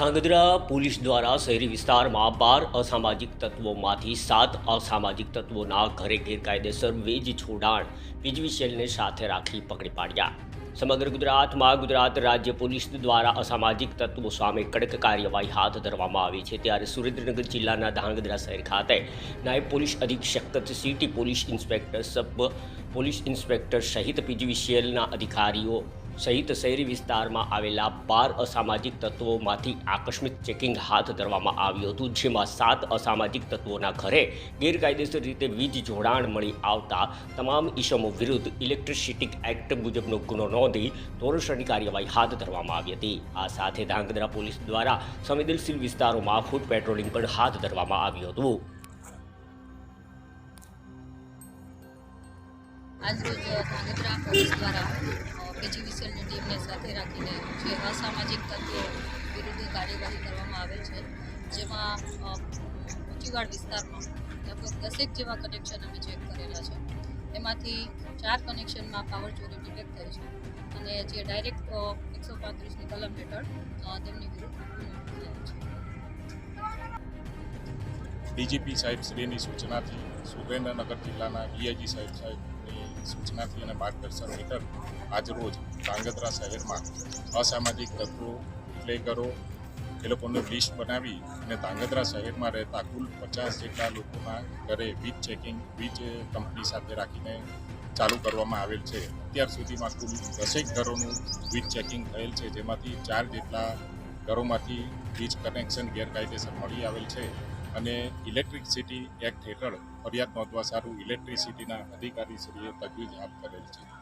Dhrangadhra police દ્વારા શહેરી વિસ્તારમાં બાર અસામાજિક તત્વોમાંથી સાત અસામાજિક તત્વોના ઘરે ગેરકાયદેસર વીજ જોડાણ વીજળી સેલને સાથે રાખી પકડી પાડ્યા. સમગ્ર ગુજરાતમાં ગુજરાત રાજ્ય પોલીસ દ્વારા અસામાજિક તત્વો સામે કડક કાર્યવાહી હાથ ધરવામાં આવી છે. ત્યારે સુરેન્દ્રનગર જિલ્લાના ધાંગધ્રા શહેર ખાતે નાયબ પોલીસ અધિક્ષક city police inspector sub police inspector સહિત પીજીવીસીએલના અધિકારીઓ સહિત શહેરી વિસ્તારમાં આવેલા બાર અસામાજિક તત્વોમાંથી આકસ્મિક ચેકિંગ હાથ ધરવામાં આવ્યું હતું, જેમાં સાત અસામાજિક તત્વોના ઘરે ગેરકાયદેસર રીતે વીજ જોડાણ મળી આવતા તમામ ઇસમો વિરુદ્ધ ઇલેક્ટ્રિસિટી એક્ટ મુજબનો ગુનો નોંધી ધોરણસરની કાર્યવાહી હાથ ધરવામાં આવી હતી. આ સાથે ધાંગધ્રા પોલીસ દ્વારા સંવેદનશીલ વિસ્તારોમાં ફૂટ પેટ્રોલિંગ પણ હાથ ધરવામાં આવ્યું હતું. આજરોજ ધાંગધ્રા પોલીસ દ્વારા પીજીવીસીએલની ટીમને સાથે રાખીને જે અસામાજિક તત્વો વિરુદ્ધ કાર્યવાહી કરવામાં આવેલ છે જેમાં અ, વિસ્તારમાં લગભગ દસેક જેવા કનેક્શન અમે ચેક કરેલા છે. એમાંથી ચાર કનેક્શનમાં પાવર ચોરી ડિટેક્ટ થઈ છે અને જે ડાયરેક્ટ એકસો પાંત્રીસની કલમ હેઠળ તેમની વિરુદ્ધ ગુનો નોંધાયેલ છે. ડીજીપી સાહેબ શ્રીની સૂચનાથી સુરેન્દ્રનગર જિલ્લાના ડીઆઈજી સાહેબ સાહેબની સૂચનાથી અને માર્ગદર્શન હેઠળ આજરોજ ધ્રાંગધ્રા શહેરમાં અસામાજિક તત્વો પ્લેગરો એ લોકોનું લિસ્ટ બનાવી અને ધ્રાંગધ્રા શહેરમાં રહેતા કુલ પચાસ જેટલા લોકોના ઘરે વીજ ચેકિંગ વીજ કંપની સાથે રાખીને ચાલુ કરવામાં આવેલ છે. અત્યાર સુધીમાં કુલ દસેક ઘરોનું વીજ ચેકિંગ થયેલ છે, જેમાંથી ચાર જેટલા ઘરોમાંથી વીજ કનેક્શન ગેરકાયદેસર મળી આવેલ છે. અને ઇલેક્ટ્રિસિટી એક્ટ હેઠળ ફરિયાદ નોંધવા સારું ઇલેક્ટ્રિસિટીના અધિકારીશ્રીએ તજવીજ હાથ કરેલ છે.